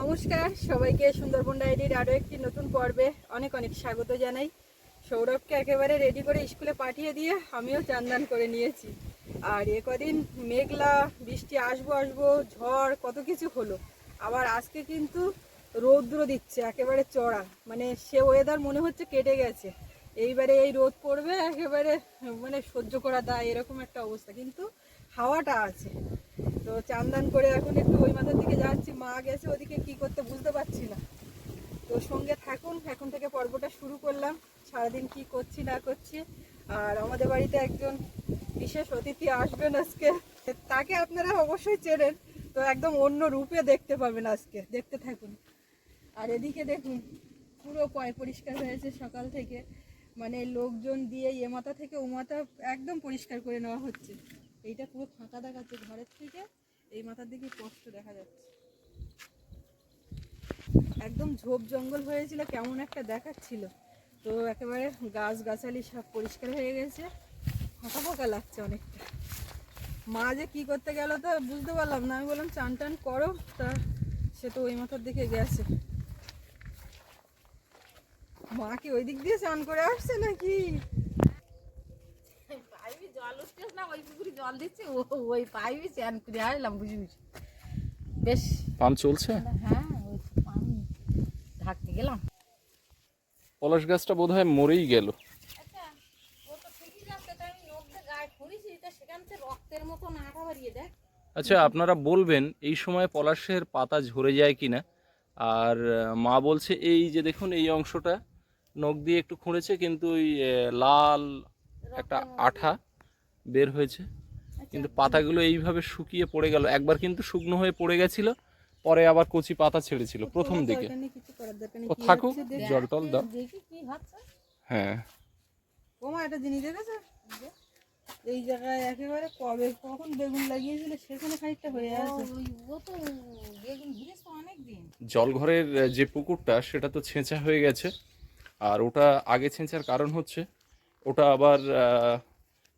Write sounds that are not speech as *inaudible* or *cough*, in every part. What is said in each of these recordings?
নমস্কার, সবাইকে সুন্দরবন ডায়েরির আরও একটি নতুন পর্বে অনেক অনেক স্বাগত জানাই। সৌরভকে একেবারে রেডি করে স্কুলে পাঠিয়ে দিয়ে আমিও চান্দান করে নিয়েছি। আর এ কদিন মেঘলা, বৃষ্টি, আসব আসব, ঝড়, কত কিছু হলো। আবার আজকে কিন্তু রৌদ্র দিচ্ছে, একেবারে চড়া। মানে সে ওয়েদার মনে হচ্ছে কেটে গেছে। এইবারে এই রোদ পড়বে, একেবারে মানে সহ্য করা দায় এরকম একটা অবস্থা। কিন্তু হাওয়াটা আছে। তো চান্দান করে এখন একটু ওই মাথার দিকে যাচ্ছি, মা গেছে ওদিকে কি করতে বুঝতে পারছি না। তো সঙ্গে থাকুন, এখন থেকে পর্বটা শুরু করলাম, সারাদিন কি করছি না করছি। আর আমাদের বাড়িতে একজন বিশেষ অতিথি আসবেন আজকে। তাকে আপনারা অবশ্যই চেনেন, তো একদম অন্য রূপে দেখতে পাবেন আজকে, দেখতে থাকুন। আর এদিকে দেখুন, পুরো পয় পরিষ্কার হয়েছে সকাল থেকে। মানে লোকজন দিয়ে এ মাথা থেকে ও মাথা একদম পরিষ্কার করে নেওয়া হচ্ছে। এইটা পুরো ফাঁকা দেখাচ্ছে ঘরের থেকে, এই মাথার দিকে স্পষ্ট দেখা যাচ্ছে। একদম ঝোপ জঙ্গল হয়েছিল, কেমন একটা দেখাচ্ছিল। তো একেবারে গাছ গাছালি সব পরিষ্কার হয়ে গেছে। ফাঁকা ফাঁকা লাগছে অনেকটা। মা যে কী করতে গেল তো বুঝতে পারলাম না। আমি বললাম, চান টান করো। তা সে তো ওই মাথার দিকে গেছে। মা কি ওই দিক দিয়ে চান করে আসছে নাকি? না? ওই পুকুরে জল দিচ্ছে ওই পাইপে স্নান করে আসলাম বুঝি বুঝি। বেশ। পাম্প চলছে? হ্যাঁ ওই পানি ঢাকতে গেলাম। পলাশ গাছটা বোধ হয় মরেই গেল। আচ্ছা আচ্ছা আপনারা বলবেন এই সময় পলাশের পাতা ঝরে যায় কিনা? আর মা বলছে এই যে দেখুন এই অংশটা নখ দিয়ে একটু খুঁড়েছে কিন্তু ওই লাল একটা আঠা। বের হয়েছে। কিন্তু পাতাগুলো এইভাবে শুকিয়ে পড়ে গেল। একবার কিন্তু শুকনো হয়ে পড়ে গেছিল পরে আবার কচি পাতা ছেড়েছিল প্রথম দিকে। দরকার নেই, কিছু করার দরকার নেই। ও থাকুক জল টল দাও। দেখি কি হচ্ছে। হ্যাঁ। ও মা একটা জিনিস দেখেছ? এই জায়গায় একেবারে কবে কখন বেগুন লাগিয়েছিল সেখানে খানিকটা হয়ে আছে। ও তো বেগুন ঘিরেছ অনেক দিন জলঘরের যে পুকুরটা সেটা তো ছেঁচা হয়ে গেছে। আর ওটা আগে ছেঁচার কারণ হচ্ছে ওটা আবার আহ,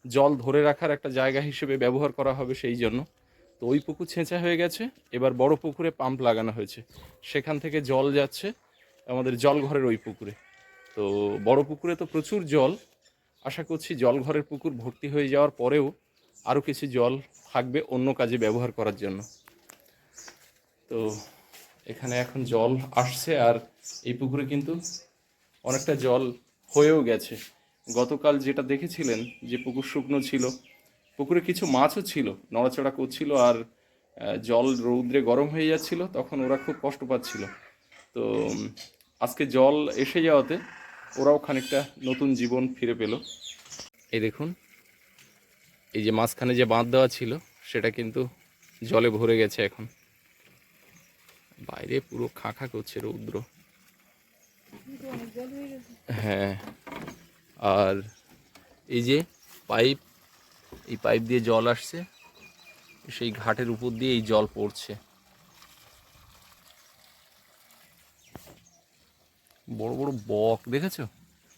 জল ধরে রাখার একটা জায়গা হিসেবে ব্যবহার করা হবে সেই জন্য। তো ওই পুকুর ছেঁচা হয়ে গেছে। এবার বড় পুকুরে পাম্প লাগানো হয়েছে। সেখান থেকে জল যাচ্ছে আমাদের জলঘরের ওই পুকুরে। তো বড় পুকুরে তো প্রচুর জল। আশা করছি জলঘরের পুকুর ভর্তি হয়ে যাওয়ার পরেও আরও কিছু জল থাকবে অন্য কাজে ব্যবহার করার জন্য। তো এখানে এখন জল আসছে আর এই পুকুরে কিন্তু অনেকটা জল হয়েও গেছে। গতকাল যেটা দেখেছিলেন যে পুকুর শুকনো ছিল, পুকুরে কিছু মাছও ছিল, নড়াচড়া করছিল আর জল রৌদ্রে গরম হয়ে যাচ্ছিল, তখন ওরা খুব কষ্ট পাচ্ছিল। তো আজকে জল এসে যাওয়াতে ওরাও খানিকটা নতুন জীবন ফিরে পেল। এই দেখুন, এই যে মাঝখানে যে বাঁধ দেওয়া ছিল, সেটা কিন্তু জলে ভরে গেছে এখন। বাইরে পুরো খাঁখা করছে রৌদ্র। হ্যাঁ। আর এই যে পাইপ, এই পাইপ দিয়ে জল আসছে, সেই ঘাটের উপর দিয়ে এই জল পড়ছে। বড় বড় বক, দেখেছ?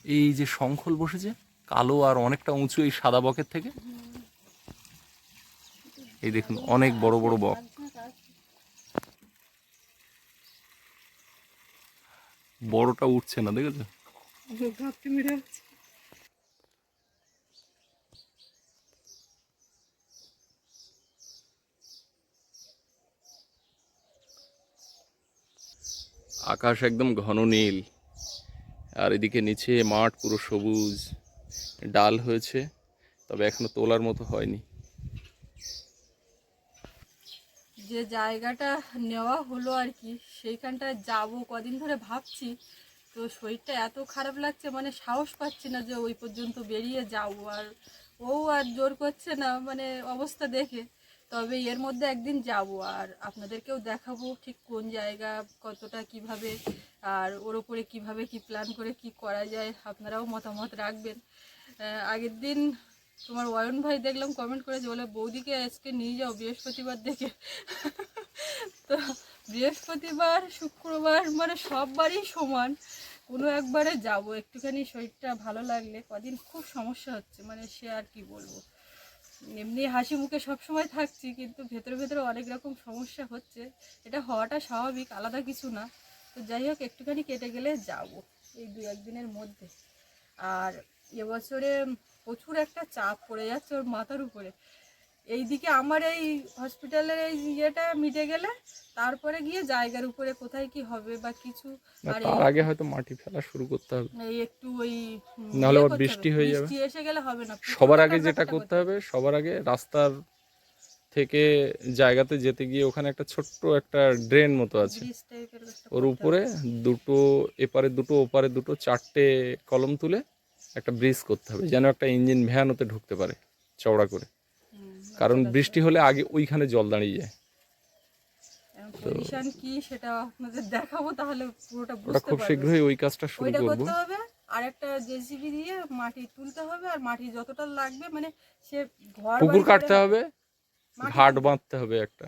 এই যে শঙ্খল বসেছে, কালো আর অনেকটা উঁচু এই সাদা বকের থেকে। এই দেখুন, অনেক বড় বড় বক। বড়টা উঠছে না, দেখেছ? আকাশ একদম ঘন নীল। আর এদিকে নিচে মাঠ পুরো সবুজ। ডাল হয়েছে, তবে এখনও তোলার মতো হয়নি। যে জায়গাটা নেওয়া হলো আর কি, সেইখানটায় যাব কদিন ধরে ভাবছি। তো শরীরটা এত খারাপ লাগছে মানে সাহস পাচ্ছি না যে ওই পর্যন্ত বেরিয়ে যাব। আর ও আর জোর করছে না মানে অবস্থা দেখে। তবে এর মধ্যে একদিন যাব আর আপনাদেরকেও দেখাবো ঠিক কোন জায়গা, কতটা কীভাবে আর ওর ওপরে কীভাবে কি প্ল্যান করে কি করা যায়, আপনারাও মতামত রাখবেন। আগের দিন তোমার অয়ন ভাই দেখলাম কমেন্ট করেছে, বলে, বৌদিকে আজকে নিয়ে যাও বৃহস্পতিবার দেখে। তো বৃহস্পতিবার, শুক্রবার মানে সব বারই সমান। কোনো একবারে যাব, একটুখানি শরীরটা ভালো লাগলে, কদিন খুব সমস্যা হচ্ছে মানে সে আর কি বলব। এমনি হাসি মুখে সবসময় থাকছি, কিন্তু ভেতরে ভেতরে অনেক রকম সমস্যা হচ্ছে। এটা হওয়াটা স্বাভাবিক, আলাদা কিছু না। তো যাই হোক, একটুখানি কেটে গেলে যাব এই দু একদিনের মধ্যে। আর এবছরে প্রচুর একটা চাপ পড়ে যাচ্ছে ওর মাথার উপরে। এইদিকে আমার এই হসপিটালের এই ইয়েটা মিটে গেলে তারপরে গিয়ে জায়গার উপরে কোথায় কি হবে বা কিছু আর তার আগে হয়তো মাটি ফেলা শুরু করতে হবে। এই একটু ওই নাহলে ইয়ে বৃষ্টি হয়ে যাবে। বৃষ্টি এসে গেলে হবে না। সবার আগে যেটা করতে হবে সবার আগে রাস্তার থেকে জায়গাতে যেতে গিয়ে ওখানে একটা ছোট্ট একটা ড্রেন মতো আছে। ওর উপরে দুটো এপারে দুটো ওপারে দুটো চারটে কলম তুলে একটা ব্রিজ করতে হবে যেন একটা ইঞ্জিন ভ্যান ওতে ঢুকতে পারে চওড়া করে। কারণ বৃষ্টি হলে আগে ওইখানে জল দাঁড়িয়ে যায়। কি সেটা আপনাদের দেখাবো তাহলে পুরোটা বুঝতে খুব শীঘ্রই ওই কাজটা শুরু করব। করতে হবে আর একটা জেসিবি দিয়ে মাটি তুলতে হবে আর মাটি যতটা লাগবে মানে সে ঘর পুকুর কাটতে হবে ঘাট বাঁধতে হবে একটা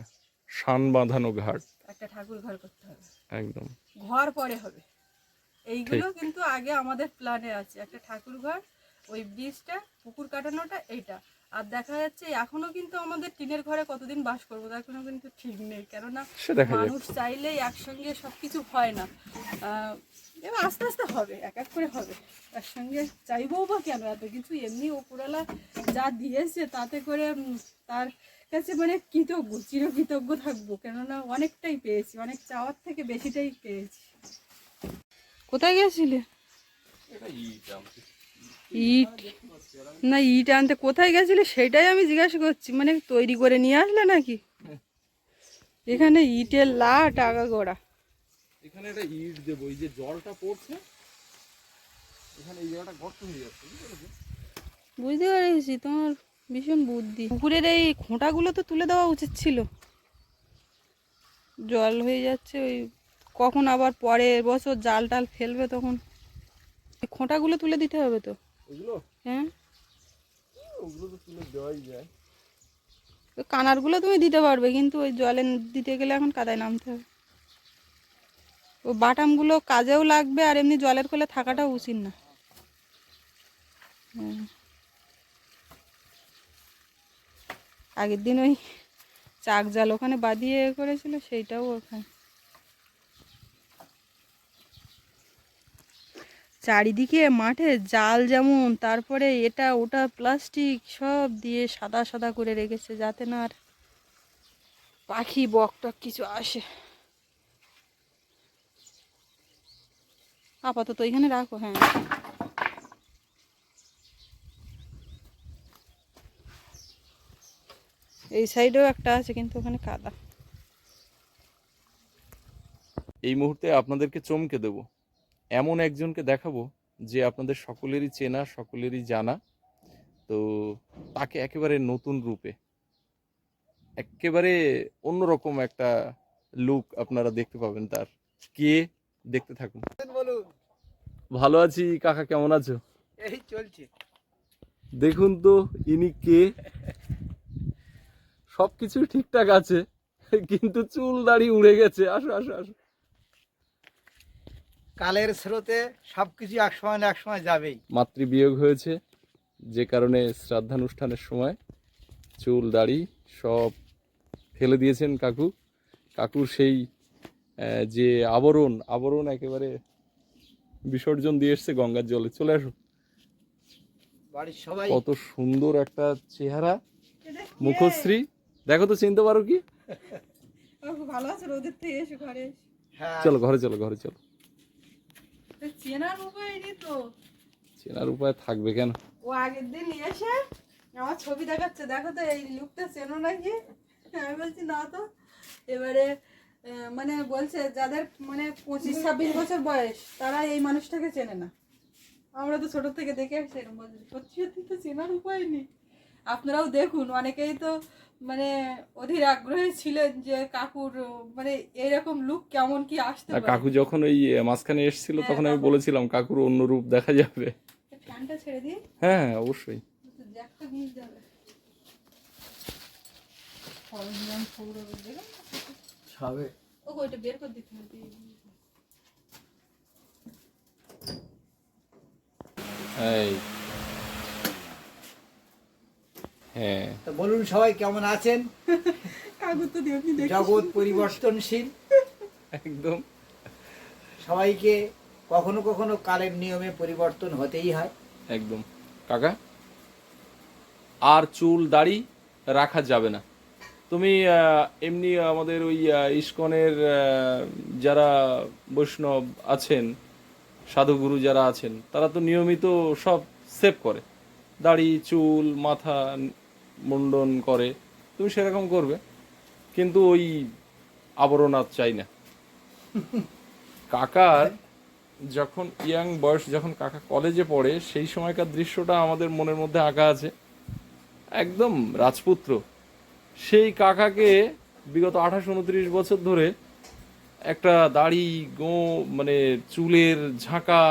শান বাঁধানো ঘাট। একটা ঠাকুর ঘর করতে হবে। একদম। ঘর পরে হবে। এইগুলো কিন্তু আগে আমাদের প্ল্যানে আছে। একটা ঠাকুর ঘর ওই ব্রিজটা পুকুর কাটানোটা এইটা। আর দেখা যাচ্ছে এখনও কিন্তু আমাদের টিনের ঘরে কতদিন বাস করব তার কোনো কিন্তু ঠিক নেই। কেননা মানুষ চাইলেই একসঙ্গে সব কিছু হয় না। এবার আস্তে আস্তে হবে এক এক করে হবে। একসঙ্গে চাইবও বা কেন এত? কিছু এমনি ওপরওয়ালা যা দিয়েছে তাতে করে তার কাছে মানে কৃতজ্ঞ চির কৃতজ্ঞ থাকব। কেননা অনেকটাই পেয়েছি অনেক চাওয়ার থেকে বেশিটাই পেয়েছি। কোথায় গেছিলে ইট। না ইট আনতে কোথায় গেছিলে সেটাই আমি জিজ্ঞাসা করছি। মানে তৈরি করে নিয়ে আসলে নাকি? এখানে ইটের লাট টাকা গোড়া। এখানে একটা ইট দেবো এই যে জলটা পড়ছে এখানে এই জায়গাটা গর্ত হয়ে যাচ্ছে বুঝতে পেরেছি তোমার ভীষণ বুদ্ধি। পুকুরের এই খোঁটাগুলো তো তুলে দেওয়া উচিত ছিল। জল হয়ে যাচ্ছে ওই কখন আবার পরের বছর জাল টাল ফেলবে তখন। এই খোঁটাগুলো তুলে দিতে হবে তো? হ্যাঁ। কানারগুলো তুমি দিতে পারবে কিন্তু ওই জলে দিতে গেলে এখন কাদায় নামতে হবে। ও বাটামগুলো কাজেও লাগবে আর এমনি জলের কোলে থাকাটাও উচিত না। হ্যাঁ। আগের দিন ওই চাক জাল ওখানে বাঁধিয়ে করেছিল সেইটাও ওখানে। চারিদিকে মাঠে জাল যেমন, তারপরে এটা, ওটা, প্লাস্টিক সব দিয়ে সাদা সাদা করে রেখেছে যাতে না আর পাখি বক টক কিছু আসে। আপাতত এখানে রাখো হ্যাঁ। এই সাইডেও একটা আছে, কিন্তু ওখানে কাদা। এই মুহূর্তে আপনাদেরকে চমকে দেব। এমন একজনকে দেখাবো যে আপনাদের সকলেরই চেনা সকলেরই জানা। তো তাকে একেবারে নতুন রূপে একেবারে অন্যরকম একটা লুক আপনারা দেখতে পাবেন তার। কে? দেখতে থাকুন। বলুন। ভালো আছি কাকা কেমন আছো? এই চলছে। দেখুন তো ইনি কে? সবকিছু ঠিকঠাক আছে কিন্তু চুল দাড়ি উড়ে গেছে। আসো আসো আসো। কালের স্রোতে সবকিছু এক সময় না এক সময় যাবেই। মাতৃ বিয়োগ হয়েছে যে কারণে শ্রাদ্ধানুষ্ঠানের সময় চুল দাড়ি সব ফেলে দিয়েছেন কাকু। কাকুর সেই যে আবরণ আবরণ একেবারে বিসর্জন দিয়ে এসছে গঙ্গার জলে। চলে আসো। বাড়ির সবাই কত সুন্দর একটা চেহারা মুখশ্রী। দেখো তো চিনতে পারো কি? ভালো আছে রোদের থেকে এসে ঘরে হ্যাঁ। চলো ঘরে চলো ঘরে চলো। চেনার উপায় নেই তো। চেনার উপায় থাকবে কেন? ও আগের দিন এসে আমার ছবি দেখাচ্ছে দেখো তো এই লুকটা চেনো নাকি? আমি বলছি না তো। এবারে মানে বলছে যাদের মানে পঁচিশ ছাব্বিশ বছর বয়স তারা এই মানুষটাকে চেনে না। আমরা তো ছোট থেকে দেখে আসছি এরকম বলছি। সত্যি সত্যি তো চেনার উপায় নেই। আপনারাও দেখুন অনেকেই তো মানে অধীর আগ্রহী ছিলেন যে কাকুর মানে এরকম লুক কেমন কি আসতে কাকু যখন ওই মাঝখানে এসেছিল হ্যাঁ, তখন আমি বলেছিলাম কাকুর অন্য রূপ দেখা যাবে। ফ্যানটা ছেড়ে দিই হ্যাঁ হ্যাঁ অবশ্যই। জ্যাকটা যাবে। সরঞ্জাম সৌরভ দেখেন সবে ও ওইটা বের করে দিতে হবে। এই হ্যাঁ। তো বলুন সবাই কেমন আছেন। জগৎ পরিবর্তনশীল। একদম। সবাইকে কখনো কখনো কালের নিয়মে পরিবর্তন হতেই হয়। একদম। কাকা আর চুল দাড়ি রাখা যাবে না। তুমি এমনি আমাদের ওই ইস্কনের যারা বৈষ্ণব আছেন সাধুগুরু যারা আছেন তারা তো নিয়মিত সব সেভ করে। দাড়ি চুল মাথা মুন্ডন করে, তুমি সেরকম করবে, কিন্তু ওই আবরণ আর চাই না। কাকার যখন, ইয়াং বয়স যখন কাকা কলেজে পড়ে, সেই সময়কার দৃশ্যটা আমাদের মনের মধ্যে আঁকা আছে। একদম রাজপুত্র। সেই কাকাকে বিগত আঠাশ উনত্রিশ বছর ধরে একটা দাড়ি, গো মানে চুলের ঝাঁকা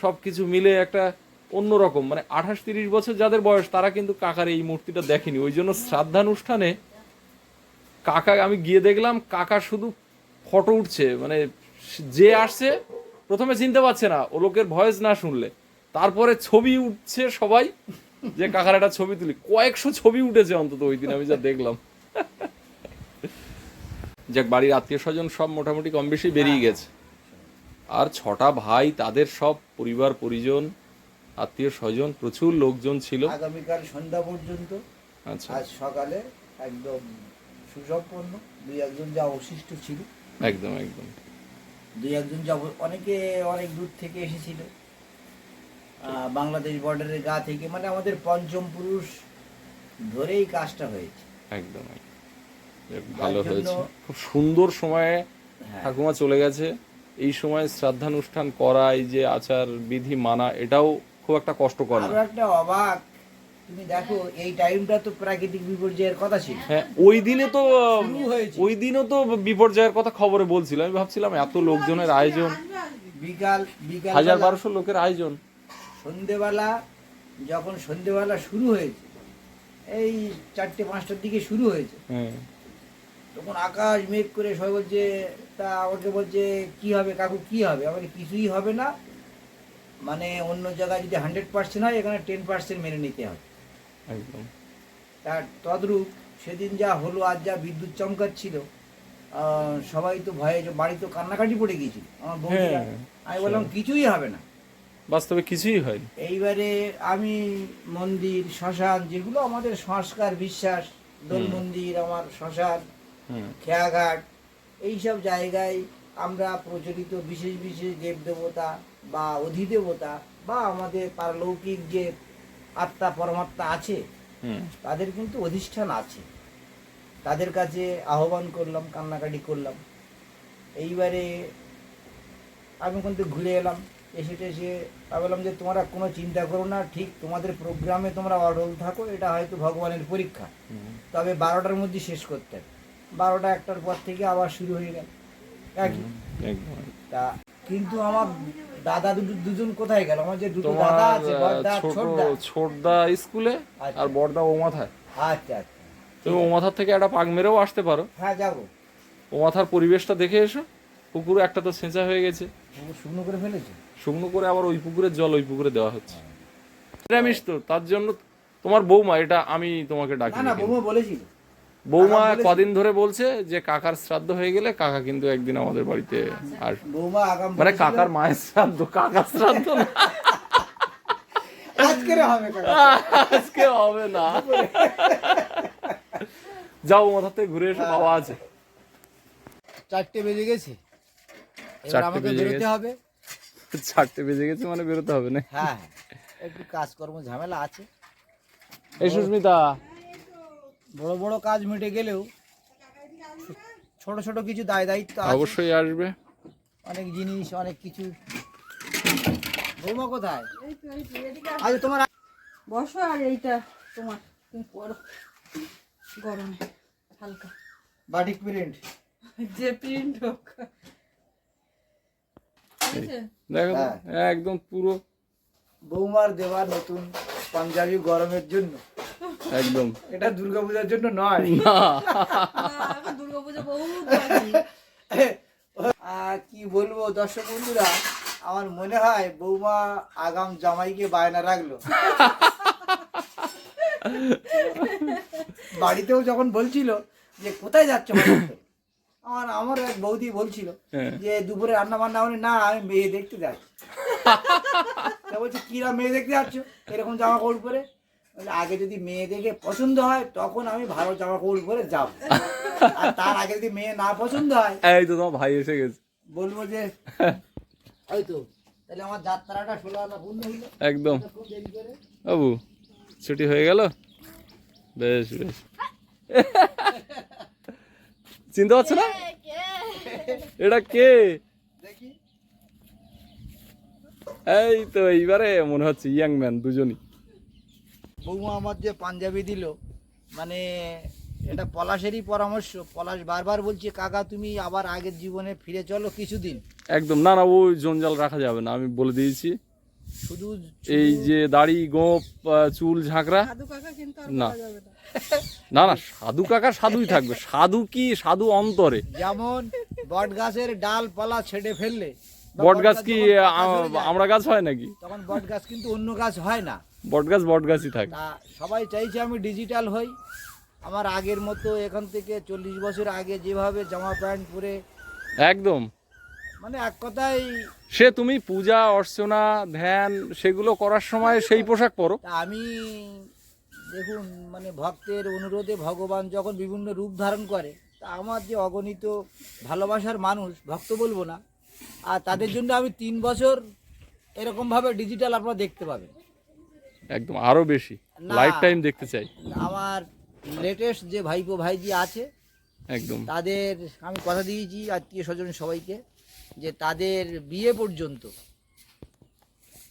সব কিছু মিলে একটা অন্যরকম। মানে আঠাশ তিরিশ বছর যাদের বয়স, তারা কিন্তু কাকার এই মূর্তিটা দেখেনি। ওই জন্য শ্রাদ্ধানুষ্ঠানে কাকা, আমি গিয়ে দেখলাম, কাকা শুধু ফটো উঠছে। মানে যে আসছে, প্রথমে চিনতে পারছে না, ও লোকের ভয়েস না শুনলে। তারপরে ছবি উঠছে সবাই, যে কাকার একটা ছবি তুলি। কয়েকশো ছবি উঠেছে অন্তত ওই দিন, আমি যা দেখলাম। যাক, বাড়ির আত্মীয় স্বজন সব মোটামুটি কম বেশি বেরিয়ে গেছে। আর ছটা ভাই, তাদের সব পরিবার, পরিজন আত্মীয় স্বজন প্রচুর লোকজন ছিল। আগামীকাল সন্ধ্যা পর্যন্ত আচ্ছা। আজ সকালে একদম সুসম্পন্ন। দুই একজন যা অবশিষ্ট ছিল। একদম একদম। দুই একজন যা অনেকে অনেক দূর থেকে এসেছিল। বাংলাদেশ বর্ডারের গা থেকে। মানে আমাদের পঞ্চম পুরুষ ধরেই কাজটা হয়েছে। একদম। ভালো হয়েছে। খুব সুন্দর সময়ে হ্যাঁ। ঠাকুমা চলে গেছে। এই সময় শ্রাদ্ধানুষ্ঠান করা এই যে আচার বিধি মানা এটাও খুব একটা কষ্টকর না। একটা অবাক তুমি দেখো এই টাইমটা তো প্রাকৃতিক বিপর্যয়ের কথা ছিল। হ্যাঁ ওই দিনে তো। ওই দিনও তো বিপর্যয়ের কথা খবরে বলছিল। আমি ভাবছিলাম এত লোকজনের আয়োজন। বিকাল বিকাল হাজার বারোশো লোকের আয়োজন। সন্ধেবেলা যখন সন্ধেবেলা শুরু হয়েছে এই চারটে পাঁচটার দিকে শুরু হয়েছে হ্যাঁ। তখন আকাশ মেঘ করে সবাই বলছে তা আমাকে বলছে কি হবে? কাকু কি হবে? আমাকে কিছুই হবে না। মানে অন্য জায়গায় যদি হান্ড্রেড পার্সেন্ট হয় এখানে টেন পার্সেন্ট মেনে নিতে হবে একদম। তার তদ্রূপ সেদিন যা হলো আজ যা বিদ্যুৎ চমকাচ্ছিল সবাই তো ভয়ে বাড়ি তো কান্নাকাটি পড়ে গিয়েছিল। আমার বৌদিরা হ্যাঁ, আমি বললাম কিছুই হবে না। বাস্তবে কিছুই হয়নি। এইবারে আমি মন্দির শ্মশান যেগুলো আমাদের সংস্কার বিশ্বাস দোল মন্দির আমার শ্মশান খেয়াঘাট এইসব জায়গায় আমরা প্রচলিত বিশেষ বিশেষ দেব দেবতা বা অধিদেবতা বা আমাদের পারলৌকিক যে আত্মা পরমাত্মা আছে তাদের কিন্তু অধিষ্ঠান আছে। তাদের কাছে আহ্বান করলাম কান্নাকাটি করলাম। এইবারে আমি কিন্তু ঘুরে এলাম এসে টেসে বললাম যে তোমরা কোনো চিন্তা করো না ঠিক তোমাদের প্রোগ্রামে তোমরা অডল থাকো এটা হয়তো ভগবানের পরীক্ষা। তবে বারোটার মধ্যে শেষ করতে বারোটা একটার পর থেকে আবার শুরু হয়ে গেল। একই। তা কিন্তু আমার দাদা দুটো দুজন কোথায় গেল? আমার যে দুটো দাদা আছে বড়দা ছোটদা। ছোটদা স্কুলে আচ্ছা। আর বড়দা ও মাথায় আচ্ছা আচ্ছা। তুমি ও মাথার থেকে একটা পাক মেরেও আসতে পারো। হ্যাঁ যাব। ও মাথার পরিবেশটা দেখে এসো। পুকুরে একটা তো ছেঁচা হয়ে গেছে। শুকনো করে ফেলেছে? শুকনো করে আবার ওই পুকুরের জল ওই পুকুরে দেওয়া হচ্ছে। নিরামিষ তো তার জন্য তোমার বৌমা এটা আমি তোমাকে ডাকি না না বৌমা বলেছিল। বৌমা কদিন ধরে বলছে যে কাকার শ্রাদ্ধ হয়ে গেলে কাকা কিন্তু একদিন আমাদের বাড়িতে আসবে বৌমা মানে কাকার মায়ের শ্রাদ্ধ কাকার শ্রাদ্ধ না। আজকে হবে না। যাও মাথার থেকে ঘুরে এসে পাওয়া আছে। চারটে বেজে গেছে। এবার আমাকে বেজে বেরোতে। হবে। চারটে বেজে গেছে মানে বেরোতে হবে না। হ্যাঁ হ্যাঁ। একটু কাজকর্ম ঝামেলা আছে। এই সুস্মিতা। বড় বড় কাজ মিটে গেলেও ছোট ছোট কিছু দায় দায়িত্ব অবশ্যই আসবে। অনেক জিনিস অনেক কিছু। বৌমা কোথায়? আসো। আচ্ছা তোমার বসো আর এইটা তোমার তুমি গরমে হালকা। Batik print. যে প্রিন্ট হোক? দেখো হ্যাঁ। একদম পুরো। বৌমার দেওয়া নতুন পাঞ্জাবি গরমের জন্য। একদম। এটা দুর্গাপূজার জন্য নয়। না। না, এখন দুর্গাপুজো। আহ, কি বলব দর্শক বন্ধুরা আমার মনে হয় বৌমা আগাম জামাইকে বায়না রাখল। বাড়িতেও যখন বলছিল যে কোথায় যাচ্ছ আমার আমার এক বৌদি বলছিল হ্যাঁ। যে দুপুরে রান্না বান্না হলে না আমি মেয়ে দেখতে যাচ্ছি। বলছি বলছে কিরা মেয়ে দেখতে যাচ্ছ? এরকম জামা কাপড় পরে। আগে যদি মেয়ে দেখে পছন্দ হয় তখন আমি ভালো জামা কাপড় পরে যাব। আর তার আগে যদি মেয়ে না পছন্দ হয় এই তো তোমার ভাই এসে গেছে। বলব যে ওই তো তাহলে আমার যাত্রাটা ষোলো আনা পূর্ণ হইল। একদম। বাবু ছুটি হয়ে গেল? বেশ বেশ। চিনতে পারছ না? এটা কে? এই তো এইবারে মনে হচ্ছে ইয়াং ম্যান দুজনই। বৌমা আমার যে পাঞ্জাবি দিল মানে এটা পলাশেরই পরামর্শ পলাশ বারবার বলছে কাকা তুমি আবার আগের জীবনে ফিরে চলো কিছুদিন। একদম না না ওই জঞ্জাল রাখা যাবে না আমি বলে দিয়েছি। শুধু এই যে দাড়ি গোপ চুল ঝাঁকড়া কিন্তু না। না। না না সাধু কাকা সাধুই থাকবে। সাধু কি? সাধু অন্তরে। যেমন বট গাছের ডাল পালা ছেড়ে ফেললে বট গাছ কি আমরা গাছ হয় নাকি? তখন বট গাছ কিন্তু অন্য গাছ হয় না। বট গাছ থাকে। সবাই চাইছে আমি ডিজিটাল হই। আমার আগের মতো এখান থেকে চল্লিশ বছর আগে যেভাবে জামা প্যান্ট পরে একদম। মানে এক কথায় সে তুমি পূজা অর্চনা ধ্যান সেগুলো করার সময় সেই পোশাক পরো। আমি দেখুন মানে ভক্তের অনুরোধে ভগবান যখন বিভিন্ন রূপ ধারণ করে তা আমার যে অগণিত ভালোবাসার মানুষ ভক্ত বলব না আর তাদের জন্য আমি তিন বছর এরকমভাবে ডিজিটাল আপনারা দেখতে পাবেন। একদম আরও বেশি। লাইফ টাইম দেখতে চাই। আমার লেটেস্ট যে ভাইপো ভাইজি আছে একদম। তাদের আমি কথা দিয়েছি আত্মীয় স্বজন সবাইকে যে তাদের বিয়ে পর্যন্ত।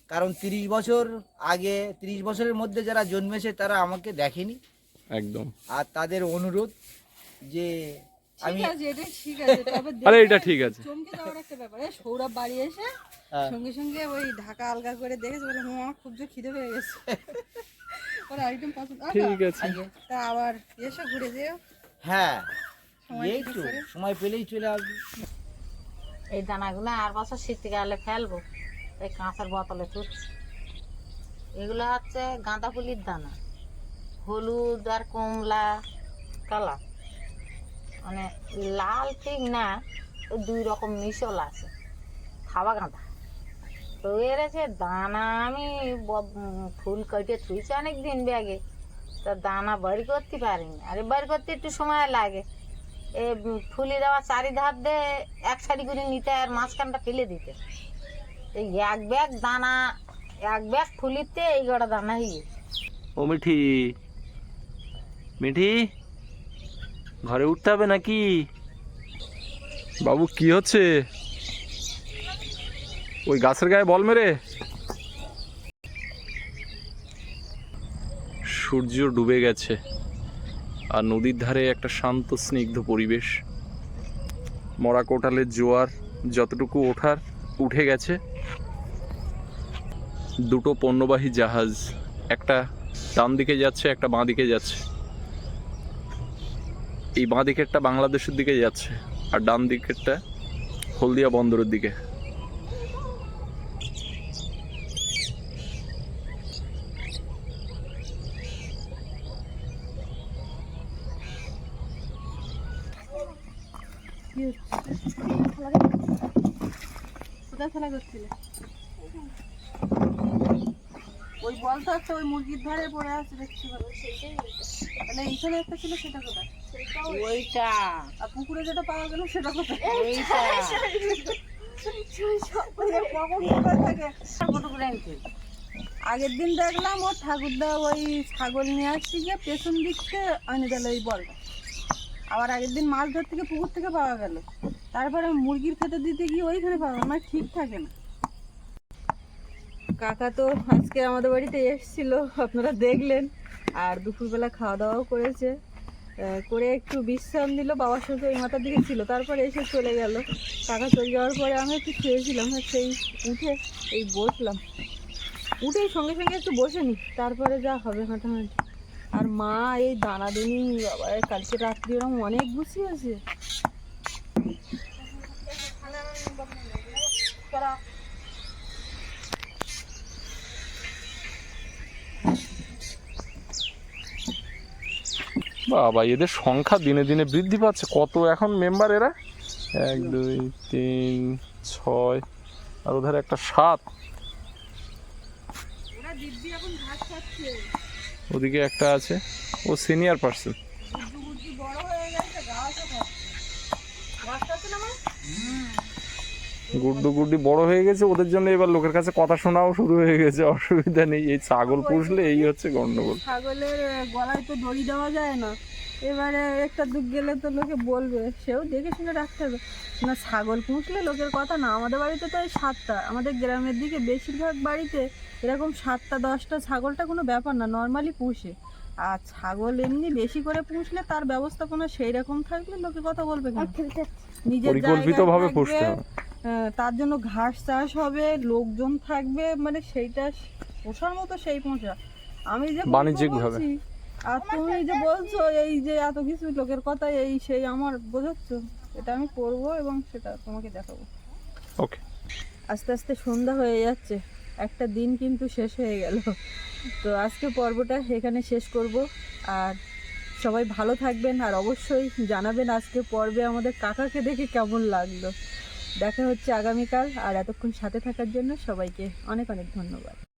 কারণ তিরিশ বছর আগে তিরিশ বছরের মধ্যে যারা জন্মেছে তারা আমাকে দেখেনি। একদম। আর তাদের অনুরোধ যে আমি ঠিক আছে এটা ঠিক আছে। তবে *laughs* আরে এটা ঠিক আছে। চমকে যাওয়ার একটা ব্যাপার। সৌরভ বাড়ি এসে হ্যাঁ, সঙ্গে সঙ্গে ওই ঢাকা আলগা করে দেখেছে বলে মামা খুব যে খিদে পেয়ে গেছে। *laughs* ওর আইটেম পছন্দ। আচ্ছা, ঠিক আছে। তা আবার এসে ঘুরে যেও। হ্যাঁ এই তো সময় পেলেই চলে আসবে। এই দানাগুলো আর বছর শীতকালে ফেলব। এই কাঁচের বোতলে তুলছি। এগুলো হচ্ছে গাঁদা ফুলির দানা। হলুদ আর কমলা কালার। মানে লাল ঠিক না দুই রকম মিশল আছে। খাওয়া গাঁদা। তো এর আছে দানা, আমি ফুল কেটে থুইছি অনেক দিন ব্যাগে। তা দানা বাড়ি করতে পারিনি। আরে বাড়ি করতে একটু সময় লাগে। এ ফুলি দেওয়া চারি ধার দিয়ে এক সারি করে নিতে আর মাঝখানটা ফেলে দিতে। এই এক ব্যাগ দানা, এক ব্যাগ ফুলিতে এই গড়া দানা হয়ে মিঠি মিঠি? ঘরে উঠতে হবে নাকি? বাবু কি হচ্ছে? ওই গাছের গায়ে বল মেরে। সূর্য ডুবে গেছে আর নদীর ধারে একটা শান্ত স্নিগ্ধ পরিবেশ। মরা কোটালের জোয়ার যতটুকু ওঠার উঠে গেছে। দুটো পণ্যবাহী জাহাজ একটা ডান দিকে যাচ্ছে একটা বাঁ দিকে যাচ্ছে। এই বাঁ দিকেরটা বাংলাদেশের দিকে যাচ্ছে, আর ডান দিকেরটা হলদিয়া বন্দরের দিকে। ওই বলটা একটা ওই মুরগির ধারে পড়ে আছে দেখছি। তাহলে এইখানে একটা ছিল, সেটা কোথায়? ওইটা। আর পুকুরে যেটা পাওয়া গেল সেটা কোথায় আগের দিন দেখলাম ওর ঠাকুরদা ওই ছাগল নিয়ে আসছি গিয়ে পেছন দিক থেকে আনে দিল এই বলটা আবার আগের দিন মাছ ধর থেকে পুকুর থেকে পাওয়া গেল। তারপরে মুরগির খেতে দিতে গিয়ে ওইখানে পাওয়া মানে ঠিক থাকে না। কাকা তো আজকে আমাদের বাড়িতে এসেছিল আপনারা দেখলেন। আর দুপুরবেলা খাওয়া দাওয়াও করেছে। করে একটু বিশ্রাম দিল, বাবার সঙ্গে ওই মাথার দিকে ছিল। তারপরে এসে চলে গেল। টাকা চলে যাওয়ার পরে আমি একটু শুয়েছিলাম সেই উঠে এই বসলাম। উঠেই সঙ্গে সঙ্গে একটু বসে নি, তারপরে যা হবে হাঁটাহাঁটি। আর মা, এই দানাদুনি বাবা কালকে রাত্রি ওরকম অনেক গুছিয়েছে বাবা এদের সংখ্যা দিনে দিনে বৃদ্ধি পাচ্ছে। কত এখন মেম্বার এরা? এক দুই তিন ছয় আর ওধারে একটা সাত। ওদিকে একটা আছে। ও সিনিয়র পার্সন বড় হয়ে গেছে গুড্ডু গুড্ডি বড় হয়ে গেছে ওদের জন্য এবার লোকের কাছে কথা শোনাও শুরু হয়ে গেছে অসুবিধা নেই। এই ছাগল পুষলে এই হচ্ছে গন্ডগোল। ছাগলের গলায় তো দড়ি দেওয়া যায় না। এবারে একটা দুঃখ গেলে তো লোকে বলবে সেও দেখে শুনে রাখতে হবে না ছাগল পুষলে লোকের কথা না আমাদের বাড়িতে তো এই সাতটা। আমাদের গ্রামের দিকে বেশিরভাগ বাড়িতে এরকম সাতটা দশটা ছাগলটা কোনো ব্যাপার না নর্মালি পুষে। আর ছাগল এমনি বেশি করে পুষলে তার ব্যবস্থাপনা সেই রকম থাকলে লোকে কথা বলবে নিজের পরিকল্পিতভাবে পুষতে হবে। তার জন্য ঘাস চাষ হবে লোকজন থাকবে মানে সেইটা পোষার মতো সেই পোষা। আমি যে করব বাণিজ্যিকভাবে। আর তুমি যে বলছো এই যে এত কিছু লোকের কথা এই সেই আমার বোঝাচ্ছ? এটা আমি করব এবং সেটা তোমাকে দেখাবো। ওকে। আস্তে আস্তে সন্ধ্যা হয়ে যাচ্ছে একটা দিন কিন্তু শেষ হয়ে গেল। তো আজকে পর্বটা এখানে শেষ করব। আর সবাই ভালো থাকবেন আর অবশ্যই জানাবেন আজকে পর্বে আমাদের কাকাকে দেখে কেমন লাগল। দেখা হচ্ছে আগামীকাল আর এতক্ষণ সাথে থাকার জন্য সবাইকে অনেক অনেক ধন্যবাদ।